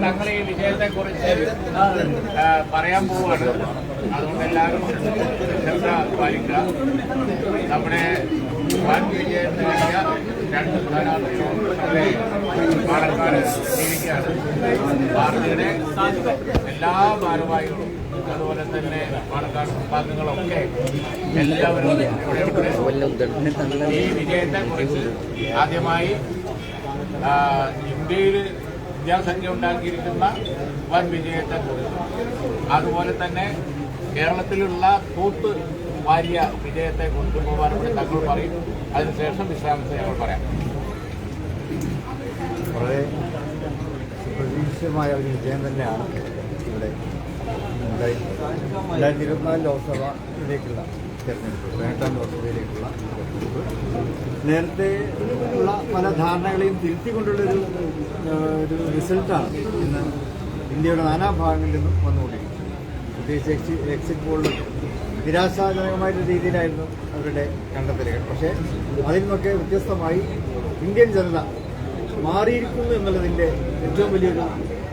തങ്ങൾ ഈ വിഷയത്തെ കുറിച്ച് പറയാൻ പോവുകയാണ് അതുകൊണ്ട് എല്ലാവരും ശ്രദ്ധ പാലിക്കുക നമ്മുടെ വൻ വിജയം നേടിയ രണ്ട് സ്ഥാനാർത്ഥികളും നമ്മുടെ പാലക്കാട് ജീവിക്കുകയാണ് പാർട്ടിയുടെ എല്ലാ ഭാരവാഹികളും അതുപോലെ തന്നെ പാലക്കാട് വിഭാഗങ്ങളൊക്കെ എല്ലാവരും ഈ വിജയത്തെ കുറിച്ച് ആദ്യമായി ഇന്ത്യയിൽ വിദ്യാസംഖ്യ ഉണ്ടാക്കിയിരിക്കുന്ന വൻ വിജയത്തെ അതുപോലെ തന്നെ കേരളത്തിലുള്ള തൂത്ത് വാരിയ വിജയത്തെ കുറിച്ച് ബഹുമാനപ്പെട്ട തങ്ങൾ പറയും. അതിനുശേഷം വിശ്രാമത്തെ ഞങ്ങൾ പറയാം. വളരെ പ്രതീക്ഷിതമായ ഒരു വിജയം തന്നെയാണ് ഇവിടെ രണ്ടായിരത്തി ഇരുപത്തിനാല് ലോക്സഭയിലേക്കുള്ള തെരഞ്ഞെടുപ്പ് പതിനെട്ടാം ലോക്സഭയിലേക്കുള്ള തെരഞ്ഞെടുപ്പ്. നേരത്തെ ഉള്ള പല ധാരണകളെയും തിരുത്തിക്കൊണ്ടുള്ളൊരു ഒരു റിസൾട്ടാണ് ഇന്ന് ഇന്ത്യയുടെ നാനാഭാഗങ്ങളിൽ നിന്നും വന്നുകൊണ്ടിരിക്കുന്നത്. പ്രത്യേകിച്ച് എക്സി എക്സിറ്റ് പോളിൽ നിരാശാജനകമായിട്ടുള്ള രീതിയിലായിരുന്നു അവരുടെ കണ്ടെത്തലുകൾ. പക്ഷേ അതിൽ നിന്നൊക്കെ വ്യത്യസ്തമായി ഇന്ത്യൻ ജനത മാറിയിരിക്കുന്നു എന്നുള്ളതിന്റെ ഏറ്റവും വലിയൊരു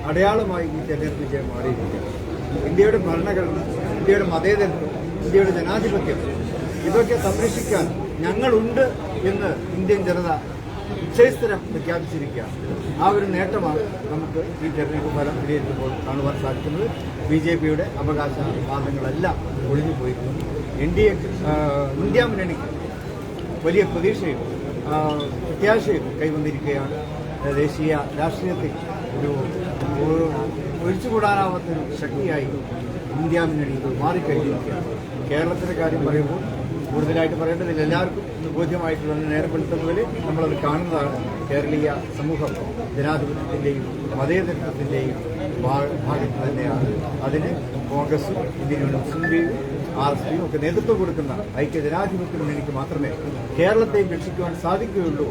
അടയാളമായി ഈ തെരഞ്ഞെടുപ്പ് വിജയം മാറിയിരിക്കുകയാണ്. ഇന്ത്യയുടെ ഭരണഘടന ഇന്ത്യയുടെ മതേതരത്വം ഇന്ത്യയുടെ ജനാധിപത്യം. ഇതൊക്കെ സംരക്ഷിക്കാൻ ഞങ്ങളുണ്ട് എന്ന് ഇന്ത്യൻ ജനത നിശ്ചയസ്ഥരം പ്രഖ്യാപിച്ചിരിക്കുകയാണ്. ആ ഒരു നേട്ടമാണ് നമുക്ക് ഈ തെരഞ്ഞെടുപ്പ് ഫലം വിലയിരുത്തുമ്പോൾ കാണുവാൻ സാധിക്കുന്നത്. ബി ജെ പിയുടെ അവകാശ വാദങ്ങളെല്ലാം ഒഴിഞ്ഞു പോയിരുന്നു. എൻ ഡി എ ഇന്ത്യ മുന്നണിക്ക് വലിയ പ്രതീക്ഷയും പ്രത്യാശയും കൈവന്നിരിക്കുകയാണ്. ദേശീയ രാഷ്ട്രീയത്തിൽ ഒരു ഒഴിച്ചുകൂടാനാവാത്തൊരു ശക്തിയായി ഇന്ത്യ മുന്നണി മാറിക്കഴിഞ്ഞിരിക്കുകയാണ്. കേരളത്തിന്റെ കാര്യം പറയുമ്പോൾ കൂടുതലായിട്ട് പറയേണ്ടതില്ല. എല്ലാവർക്കും ഇന്ന് ബോധ്യമായിട്ടുള്ള നേരം മുതൽ നമ്മളത് കാണുന്നതാണ് കേരളീയ സമൂഹം ജനാധിപത്യത്തിന്റെയും മതേതരത്വത്തിന്റെയും ഭാഗത്ത് തന്നെയാണ്. അതിന് കോൺഗ്രസും Indian Muslim League R S പിയും ഒക്കെ നേതൃത്വം കൊടുക്കുന്ന ഐക്യ ജനാധിപത്യ എനിക്ക് മാത്രമേ കേരളത്തെയും രക്ഷിക്കുവാൻ സാധിക്കുകയുള്ളൂ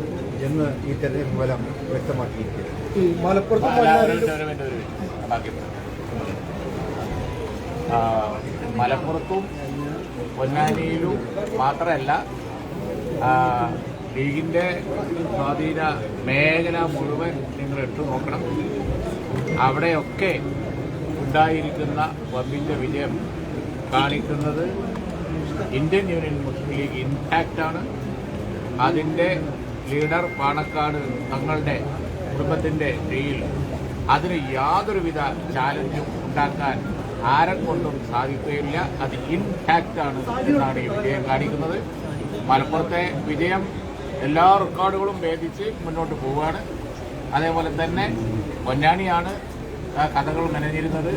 എന്ന് ഈ തെരഞ്ഞെടുപ്പ് ഫലം വ്യക്തമാക്കിയിരിക്കുന്നു. മലപ്പുറത്തും പൊന്നാനിയിലും മാത്രമല്ല ലീഗിന്റെ സ്വാധീന മേഖല മുഴുവൻ നിങ്ങൾ ഇട്ടു നോക്കണം. അവിടെയൊക്കെ ഉണ്ടായിരിക്കുന്ന വമ്പിന്റെ വിജയം കാണിക്കുന്നത് ഇന്ത്യൻ യൂണിയൻ മുസ്ലിം ലീഗ് ഇൻടാക്റ്റാണ് അതിന്റെ ലീഡർ പാണക്കാട് തങ്ങളുടെ കുടുംബത്തിന്റെ കീഴിൽ അതിന് യാതൊരുവിധ ചാലഞ്ചും ഉണ്ടാക്കാൻ ആരെ കൊണ്ടും സാധിക്കുകയില്ല. അത് ഇൻഫാക്റ്റ് ആണ് എന്നാണ് ഈ വിജയം കാണിക്കുന്നത്. മലപ്പുറത്തെ വിജയം എല്ലാ റെക്കോർഡുകളും ഭേദിച്ച് മുന്നോട്ട് പോവുകയാണ്. അതേപോലെ തന്നെ പൊന്നാണിയാണ് കഥകൾ നനഞ്ഞിരുന്നത്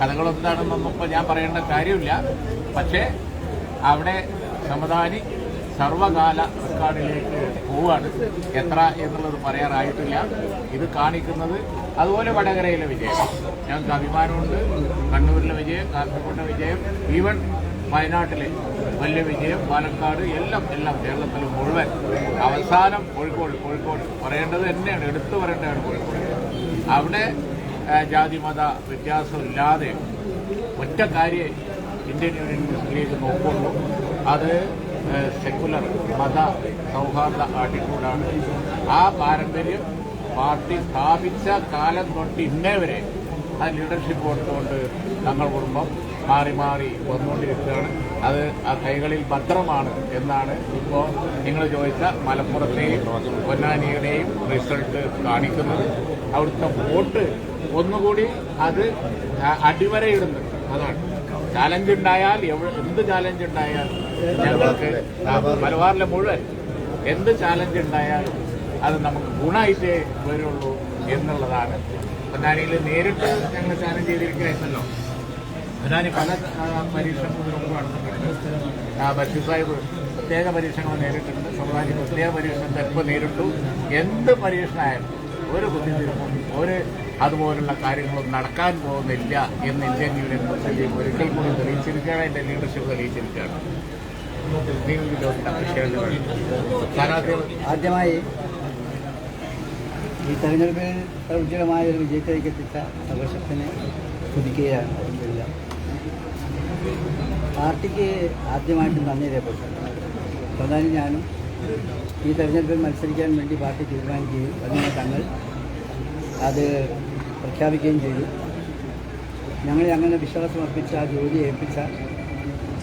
കഥകൾ എന്താണെന്നൊന്നും ഇപ്പോൾ ഞാൻ പറയേണ്ട കാര്യമില്ല. പക്ഷേ അവിടെ സമദാനി സർവകാല റെക്കോർഡിലേക്ക് പോവാണ്. എത്ര എന്നുള്ളത് പറയാറായിട്ടില്ല. ഇത് കാണിക്കുന്നത് അതുപോലെ വടകരയിലെ വിജയം. ഞങ്ങൾക്ക് അഭിമാനമുണ്ട്. കണ്ണൂരിലെ വിജയം കാസർഗോഡിലെ വിജയം ഈവൻ വയനാട്ടിലെ വലിയ വിജയം പാലക്കാട് എല്ലാം എല്ലാം കേരളത്തിൽ മുഴുവൻ അവസാനം കോഴിക്കോട് കോഴിക്കോട് പറയേണ്ടത് തന്നെയാണ്. എടുത്തു പറയേണ്ടതാണ് കോഴിക്കോട്. അവിടെ ജാതിമത ജാതി മത വ്യത്യാസമില്ലാതെ ഒറ്റ കാര്യം ഇന്ത്യൻ യൂണിയൻ മുസ്ലിം ലീഗ് നോക്കുള്ളൂ. അത് സെക്കുലർ മത സൗഹാർദ്ദ ആട്ടിറ്റ്യൂഡാണ്. ആ പാരമ്പര്യം പാർട്ടി സ്ഥാപിച്ച കാലം തൊട്ട് ഇന്നേ വരെ ആ ലീഡർഷിപ്പ് കൊടുത്തുകൊണ്ട് തങ്ങൾ കുടുംബം മാറി മാറി വന്നുകൊണ്ടിരിക്കുകയാണ്. അത് ആ കൈകളിൽ ഭദ്രമാണ് എന്നാണ് ഇപ്പോൾ നിങ്ങൾ ചോദിച്ച മലപ്പുറത്തെയും പൊന്നാനിയുടെയും റിസൾട്ട് കാണിക്കുന്നത്. അവിടുത്തെ വോട്ട് ഒന്നുകൂടി അത് അടിവരയിടുന്നുണ്ട് അടിവരയിടുന്നു അതാണ്. ചാലഞ്ച് ഉണ്ടായാൽ എന്ത് ചാലഞ്ച് ഉണ്ടായാൽ ഞങ്ങൾക്ക് മലബാറിലെ മുഴുവൻ എന്ത് ചാലഞ്ച് ഉണ്ടായാലും അത് നമുക്ക് ഗുണമായിട്ടേ വരുള്ളൂ എന്നുള്ളതാണ്. പൊന്നാനിയിൽ നേരിട്ട് ഞങ്ങൾ ചാലഞ്ച് ചെയ്തിരിക്കുകയായിരുന്നല്ലോ. പൊന്നാനി പല പരീക്ഷണങ്ങളും ആ, ബഷീർ സാഹിബ് പ്രത്യേക പരീക്ഷണങ്ങൾ നേരിട്ടിട്ടുണ്ട് സമുദായ പ്രത്യേക പരീക്ഷണം ചിലപ്പോൾ നേരിട്ടു. എന്ത് പരീക്ഷണമായാലും ഒരു ബുദ്ധിമുട്ടും ഒരു അതുപോലുള്ള കാര്യങ്ങളും നടക്കാൻ പോകുന്നില്ല എന്ന് ഇന്ത്യൻ യൂണിയൻ മുസ്ലിം ഒരിക്കൽ കൂടി തെളിയിച്ചിരിക്കുകയാണ്. എന്റെ ലീഡർഷിപ്പ് തെളിയിച്ചിരിക്കുകയാണ്. ആദ്യമായി ഈ തെരഞ്ഞെടുപ്പിൽ ഉജ്ജ്വലമായ ഒരു വിജയത്തിലേക്ക് എത്തിച്ച സർവശക്തനെ കുതിക്കുകയാണ്. പാർട്ടിക്ക് ആദ്യമായിട്ട് നന്ദി രേഖപ്പെട്ടു പ്രധാനി ഞാനും ഈ തെരഞ്ഞെടുപ്പിൽ മത്സരിക്കാൻ വേണ്ടി പാർട്ടി തീരുമാനിക്കുകയും അതിനെ തങ്ങൾ അത് പ്രഖ്യാപിക്കുകയും ചെയ്തു ഞങ്ങളെ അങ്ങനെ വിശ്വാസം അർപ്പിച്ച ആ ജോലി ഏൽപ്പിച്ച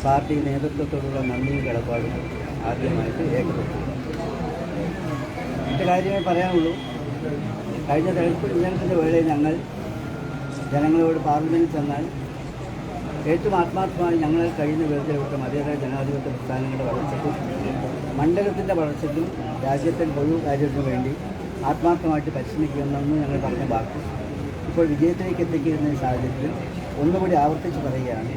പാർട്ടി നേതൃത്വത്തോടുള്ള നന്ദിയും കിടപ്പാടും ആദ്യമായിട്ട് രേഖപ്പെടുത്തി മറ്റു കാര്യമേ പറയാനുള്ളൂ. കഴിഞ്ഞ തെരഞ്ഞെടുപ്പ് തെരഞ്ഞെടുപ്പിന്റെ വേളയിൽ ഞങ്ങൾ ജനങ്ങളോട് പാർലമെന്റിൽ ചെന്നാൽ ഏറ്റവും ആത്മാർത്ഥമായി ഞങ്ങൾ കഴിയുന്ന വിധത്തിൽ വിട്ട മതിയായ ജനാധിപത്യ പ്രസ്ഥാനങ്ങളുടെ വളർച്ചയ്ക്കും മണ്ഡലത്തിന്റെ വളർച്ചയ്ക്കും രാജ്യത്തിന്റെ പൊതു കാര്യത്തിനു വേണ്ടി ആത്മാർത്ഥമായിട്ട് പരിശ്രമിക്കുമെന്നൊന്നും ഞങ്ങൾ പറഞ്ഞ വാക്ക് ഇപ്പോൾ വിജയത്തിലേക്ക് എത്തിക്കുന്ന സാഹചര്യത്തിൽ ഒന്നുകൂടി ആവർത്തിച്ച് പറയുകയാണ്.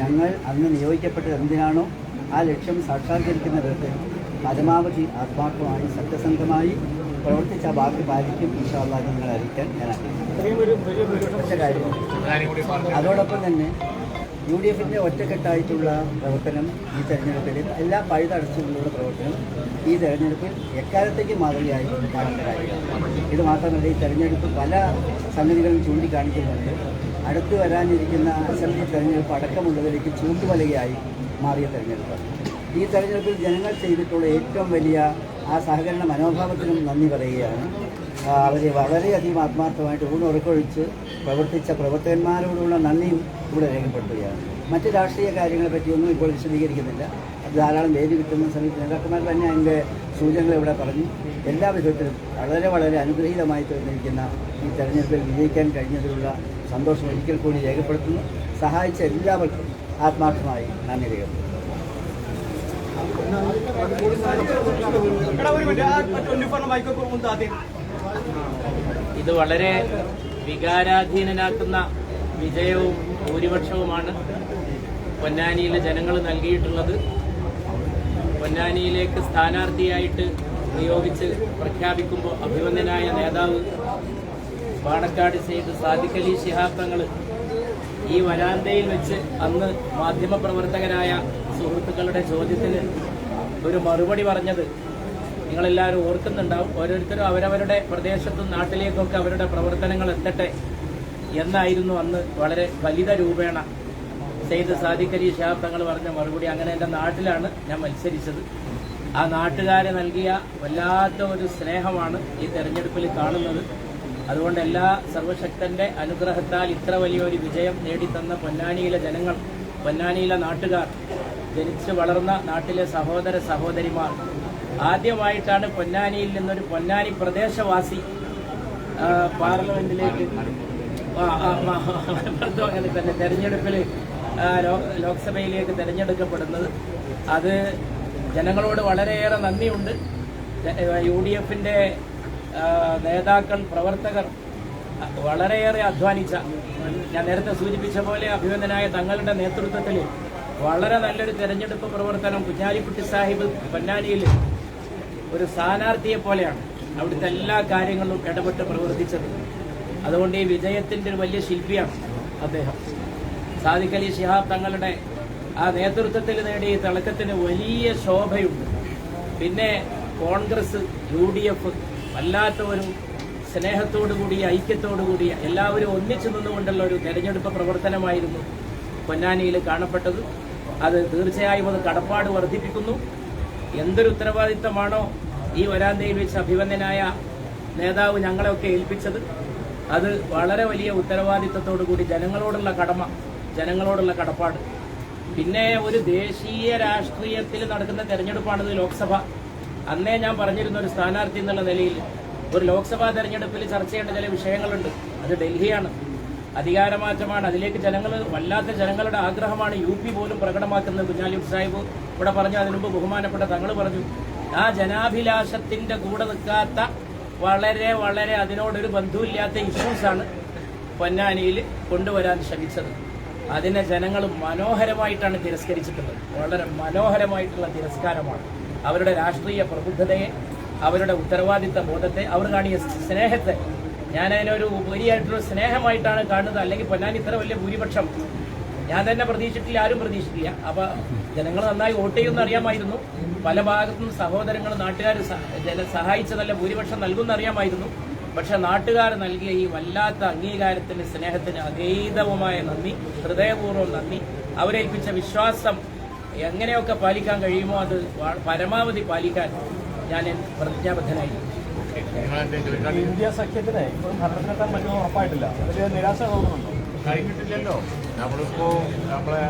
ഞങ്ങൾ അന്ന് നിയോഗിക്കപ്പെട്ടത് എന്തിനാണോ ആ ലക്ഷ്യം സാക്ഷാത്കരിക്കുന്ന വിധത്തിൽ പരമാവധി ആത്മാർത്ഥമായി സത്യസന്ധമായി പ്രവർത്തിച്ച ബാക്കി പാലിക്കും. ഇൻഷാല്ലാതെ നിങ്ങൾ അറിയിക്കാൻ ഞാൻ അതോടൊപ്പം തന്നെ യു ഡി എഫിന്റെ ഒറ്റക്കെട്ടായിട്ടുള്ള പ്രവർത്തനം ഈ തെരഞ്ഞെടുപ്പിൽ എല്ലാ പഴുതടച്ചുകൊണ്ടുള്ള പ്രവർത്തനം ഈ തെരഞ്ഞെടുപ്പിൽ എക്കാലത്തേക്ക് മാതൃകയായി കാണേണ്ട കാര്യമാണ് ഇത് മാത്രമല്ല ഈ തെരഞ്ഞെടുപ്പ് പല സംഗതികളും ചൂണ്ടിക്കാണിക്കുന്നുണ്ട്. അടുത്ത് വരാനിരിക്കുന്ന അസംബ്ലി തെരഞ്ഞെടുപ്പ് അടക്കമുള്ളതിലേക്ക് ചൂണ്ടുവലയായി മാറിയ തെരഞ്ഞെടുപ്പ്. ഈ തെരഞ്ഞെടുപ്പിൽ ജനങ്ങൾ ചെയ്തിട്ടുള്ള ഏറ്റവും വലിയ ആ സഹകരണ മനോഭാവത്തിനും നന്ദി പറയുകയാണ്. അവരെ വളരെയധികം ആത്മാർത്ഥമായിട്ട് ഊണുറക്കൊഴിച്ച് പ്രവർത്തിച്ച പ്രവർത്തകന്മാരോടുള്ള നന്ദിയും ഇവിടെ രേഖപ്പെടുത്തുകയാണ്. മറ്റ് രാഷ്ട്രീയ കാര്യങ്ങളെ പറ്റിയൊന്നും ഇപ്പോൾ വിശദീകരിക്കുന്നില്ല. ധാരാളം വേദി കിട്ടുന്ന സമയത്ത് നേതാക്കന്മാർ തന്നെ അതിന്റെ സൂചനകൾ ഇവിടെ പറഞ്ഞു. എല്ലാ വിധത്തിലും വളരെ വളരെ അനുഗ്രഹീതമായി തീർന്നിരിക്കുന്ന ഈ തെരഞ്ഞെടുപ്പിൽ വിജയിക്കാൻ കഴിഞ്ഞതിലുള്ള സന്തോഷം ഒരിക്കൽ കൂടി രേഖപ്പെടുത്തുന്നു. സഹായിച്ച എല്ലാവർക്കും ആത്മാർത്ഥമായി നന്ദി രേഖപ്പെടുത്തുന്നു. ഇത് വളരെ വികാരാധീനനാക്കുന്ന വിജയവും ഭൂരിപക്ഷവുമാണ് പൊന്നാനിയിലെ ജനങ്ങൾ നൽകിയിട്ടുള്ളത്. പൊന്നാനിയിലേക്ക് സ്ഥാനാർത്ഥിയായിട്ട് നിയോഗിച്ച് പ്രഖ്യാപിക്കുമ്പോൾ അഭിമന്യനായ നേതാവ് പാണക്കാട് സെയ്ദ് സാദിഖലി ശിഹാബ് ഈ വരാന്തയിൽ വെച്ച് അന്ന് മാധ്യമപ്രവർത്തകരായ സുഹൃത്തുക്കളുടെ ചോദ്യത്തിന് ഒരു മറുപടി പറഞ്ഞത് നിങ്ങളെല്ലാവരും ഓർക്കുന്നുണ്ടാവും. ഓരോരുത്തരും അവരവരുടെ പ്രദേശത്തും നാട്ടിലേക്കൊക്കെ അവരുടെ പ്രവർത്തനങ്ങൾ എത്തട്ടെ എന്നായിരുന്നു അന്ന് വളരെ വലിത രൂപേണ സെയ്ദ് സാദിഖ് അലി ഷാബ് തങ്ങൾ പറഞ്ഞ മറുപടി. അങ്ങനെ എന്റെ നാട്ടിലാണ് ഞാൻ മത്സരിച്ചത്. ആ നാട്ടുകാരെ നൽകിയ വല്ലാത്ത ഒരു സ്നേഹമാണ് ഈ തെരഞ്ഞെടുപ്പിൽ കാണുന്നത്. അതുകൊണ്ട് എല്ലാ സർവശക്തന്റെ അനുഗ്രഹത്താൽ ഇത്ര വലിയൊരു വിജയം നേടിത്തന്ന പൊന്നാനിയിലെ ജനങ്ങൾ പൊന്നാനിയിലെ നാട്ടുകാർ ജനിച്ചു വളർന്ന നാട്ടിലെ സഹോദര സഹോദരിമാർ. ആദ്യമായിട്ടാണ് പൊന്നാനിയിൽ നിന്നൊരു പൊന്നാനി പ്രദേശവാസി പാർലമെന്റിലേക്ക് അങ്ങനെ തന്നെ തെരഞ്ഞെടുപ്പിൽ ലോക്സഭയിലേക്ക് തെരഞ്ഞെടുക്കപ്പെടുന്നത്. അത് ജനങ്ങളോട് വളരെയേറെ നന്ദിയുണ്ട്. യു ഡി എഫിന്റെ നേതാക്കൾ പ്രവർത്തകർ വളരെയേറെ അധ്വാനിച്ച ഞാൻ നേരത്തെ സൂചിപ്പിച്ച പോലെ അഭിനന്ദനായ തങ്ങളുടെ നേതൃത്വത്തിൽ വളരെ നല്ലൊരു തെരഞ്ഞെടുപ്പ് പ്രവർത്തനം കുഞ്ഞാലിക്കുട്ടി സാഹിബ് പൊന്നാനിയിൽ ഒരു സ്ഥാനാർത്ഥിയെ പോലെയാണ് അവിടുത്തെ എല്ലാ കാര്യങ്ങളും ഇടപെട്ട് പ്രവർത്തിച്ചത്. അതുകൊണ്ട് ഈ വിജയത്തിന്റെ ഒരു വലിയ ശില്പിയാണ് അദ്ദേഹം. സാദിഖ് അലി ഷിഹാബ് തങ്ങളുടെ ആ നേതൃത്വത്തിൽ നേടിയ തിളക്കത്തിന് വലിയ ശോഭയുണ്ട്. പിന്നെ കോൺഗ്രസ് യു ഡി എഫ് വല്ലാത്ത ഒരു സ്നേഹത്തോടു കൂടിയ ഐക്യത്തോടു കൂടിയ എല്ലാവരും ഒന്നിച്ചു നിന്നുകൊണ്ടുള്ള ഒരു തെരഞ്ഞെടുപ്പ് പ്രവർത്തനമായിരുന്നു പൊന്നാനിയിൽ കാണപ്പെട്ടത്. അത് തീർച്ചയായും അത് കടപ്പാട് വർദ്ധിപ്പിക്കുന്നു. എന്തൊരു ഉത്തരവാദിത്തമാണോ ഈ വരാന്തയിൽ വെച്ച് അഭിവന്ദനായ നേതാവ് ഞങ്ങളെയൊക്കെ ഏൽപ്പിച്ചത്. അത് വളരെ വലിയ ഉത്തരവാദിത്തത്തോടു കൂടി ജനങ്ങളോടുള്ള കടമ ജനങ്ങളോടുള്ള കടപ്പാട്. പിന്നെ ഒരു ദേശീയ രാഷ്ട്രീയത്തിൽ നടക്കുന്ന തെരഞ്ഞെടുപ്പാണിത് ലോക്സഭ. അന്നേ ഞാൻ പറഞ്ഞിരുന്ന ഒരു സ്ഥാനാർത്ഥി എന്നുള്ള നിലയിൽ ഒരു ലോക്സഭാ തെരഞ്ഞെടുപ്പിൽ ചർച്ച ചെയ്യേണ്ട ചില വിഷയങ്ങളുണ്ട്. അത് ഡൽഹിയാണ്. അധികാരമാറ്റമാണ് അതിലേക്ക് ജനങ്ങൾ വല്ലാത്ത ജനങ്ങളുടെ ആഗ്രഹമാണ് യു പി പോലും പ്രകടമാക്കുന്നത്. കുഞ്ഞാലിഫ് സാഹിബ് ഇവിടെ പറഞ്ഞു അതിനു മുമ്പ് ബഹുമാനപ്പെട്ട തങ്ങൾ പറഞ്ഞു ആ ജനാഭിലാഷത്തിന്റെ കൂടെ നിൽക്കാത്ത വളരെ വളരെ അതിനോടൊരു ബന്ധുവില്ലാത്ത ഇഷ്യൂസാണ് പൊന്നാനിയിൽ കൊണ്ടുവരാൻ ശ്രമിച്ചത്. അതിനെ ജനങ്ങൾ മനോഹരമായിട്ടാണ് തിരസ്കരിച്ചിട്ടുള്ളത്. വളരെ മനോഹരമായിട്ടുള്ള തിരസ്കാരമാണ്. അവരുടെ രാഷ്ട്രീയ പ്രബുദ്ധതയെ അവരുടെ ഉത്തരവാദിത്ത ബോധത്തെ അവർ കാണിയ സ്നേഹത്തെ. ഞാൻ അതിനൊരു ഉപരിയായിട്ടുള്ള സ്നേഹമായിട്ടാണ് കാണുന്നത്. അല്ലെങ്കിൽ പൊന്നാനി ഇത്ര വലിയ ഭൂരിപക്ഷം. ഞാൻ തന്നെ പ്രതീക്ഷിച്ചിട്ടില്ല ആരും പ്രതീക്ഷിച്ചില്ല അപ്പൊ ജനങ്ങൾ നന്നായി വോട്ട് ചെയ്യുമെന്ന് അറിയാമായിരുന്നു. പല ഭാഗത്തും സഹോദരങ്ങൾ നാട്ടുകാർ ജന സഹായിച്ച നല്ല ഭൂരിപക്ഷം നൽകുമെന്ന് അറിയാമായിരുന്നു. പക്ഷെ നാട്ടുകാർ നൽകിയ ഈ വല്ലാത്ത അംഗീകാരത്തിന് സ്നേഹത്തിന് അതീതവുമായ നന്ദി ഹൃദയപൂർവം നന്ദി. അവരേൽപ്പിച്ച വിശ്വാസം എങ്ങനെയൊക്കെ പാലിക്കാൻ കഴിയുമോ അത് പരമാവധി പാലിക്കാൻ ഞാൻ പ്രതിജ്ഞാബദ്ധനായി. ഇന്ത്യ സഖ്യത്തിന് ഇപ്പോഴും ഭരണത്തിലെത്താൻ പറ്റുമെന്ന് ഉറപ്പായിട്ടില്ല. അതിൽ നിരാശ തോന്നുന്നുണ്ടോ? കഴിഞ്ഞിട്ടില്ലല്ലോ. നമ്മളിപ്പോ നമ്മളെ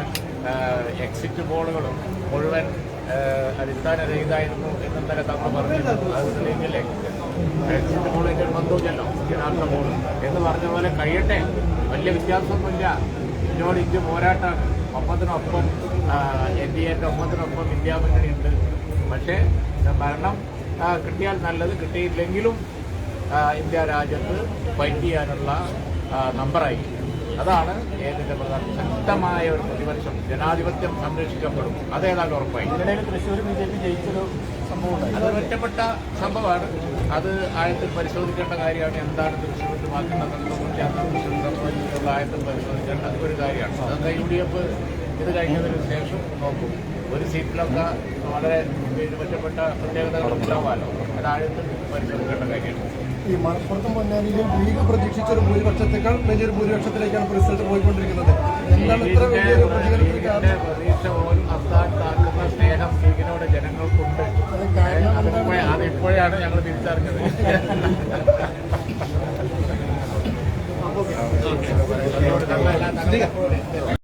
എക്സിറ്റ് പോളുകളും മുഴുവൻ ആ, അടിസ്ഥാനരഹിതമായിരുന്നു എന്നിന്നലെ തങ്ങൾ പറഞ്ഞിരുന്നു. അത് തെളിയിക്കില്ലേ? എക്സിറ്റ് പോളിന്റെ ബന്ധമില്ലല്ലോ യഥാർത്ഥ പോൾ എന്ന് പറഞ്ഞ പോലെ കഴിയട്ടെ. വലിയ വ്യത്യാസമൊന്നുമില്ല. ഇന്നോട് ഇന്ത്യ പോരാട്ടമാണ് ഒപ്പത്തിനൊപ്പം എൻ ഡി എന്റെ ഒപ്പത്തിനൊപ്പം ഉണ്ട് പക്ഷേ ഭരണം കിട്ടിയാൽ നല്ലത് കിട്ടിയില്ലെങ്കിലും ഇന്ത്യ രാജ്യത്ത് ഫൈറ്റ് ചെയ്യാനുള്ള നമ്പറായി അതാണ് ഏതിന്റെ പ്രധാന ശക്തമായ ഒരു പ്രതിപക്ഷം. ജനാധിപത്യം സംരക്ഷിക്കപ്പെടും. അതേതാണ് ഉറപ്പായി. ഇതിനിടയിൽ തൃശ്ശൂർ ബി ജെ പി ജയിച്ചൊരു സംഭവമാണ് അത് ഒറ്റപ്പെട്ട സംഭവമാണ്. അത് ആഴത്തിൽ പരിശോധിക്കേണ്ട കാര്യമാണ്. എന്താണ് തൃശ്ശൂരിൽ മാറ്റുന്ന ആഴത്തിൽ പരിശോധിക്കേണ്ട ഒരു കാര്യമാണ്. അതൊക്കെ യു ഡി എഫ് ഇത് കഴിഞ്ഞതിന് ശേഷം നോക്കും. ഒരു സീറ്റിലൊക്കെ വളരെ മെച്ചപ്പെട്ട പ്രത്യേകതകൾ ഉണ്ടാവാമല്ലോ അതായത് പരിശോധിക്കേണ്ട കാര്യമാണ്. ഈ മലപ്പുറത്തും പൊന്നാനിയിലും ലീഗ് പ്രതീക്ഷിച്ച ഒരു ഭൂരിപക്ഷത്തേക്കാൾ വലിയൊരു ഭൂരിപക്ഷത്തിലേക്കാണ് റിസൾട്ട് പോയിക്കൊണ്ടിരിക്കുന്നത്. എന്താണ് ഇത്ര വലിയൊരു പ്രതീക്ഷ പോലും സ്നേഹം ലീഗിനോട് ജനങ്ങൾക്കുണ്ട്. ഞങ്ങൾ തിരിച്ചറിഞ്ഞത്. നമ്മളെല്ലാം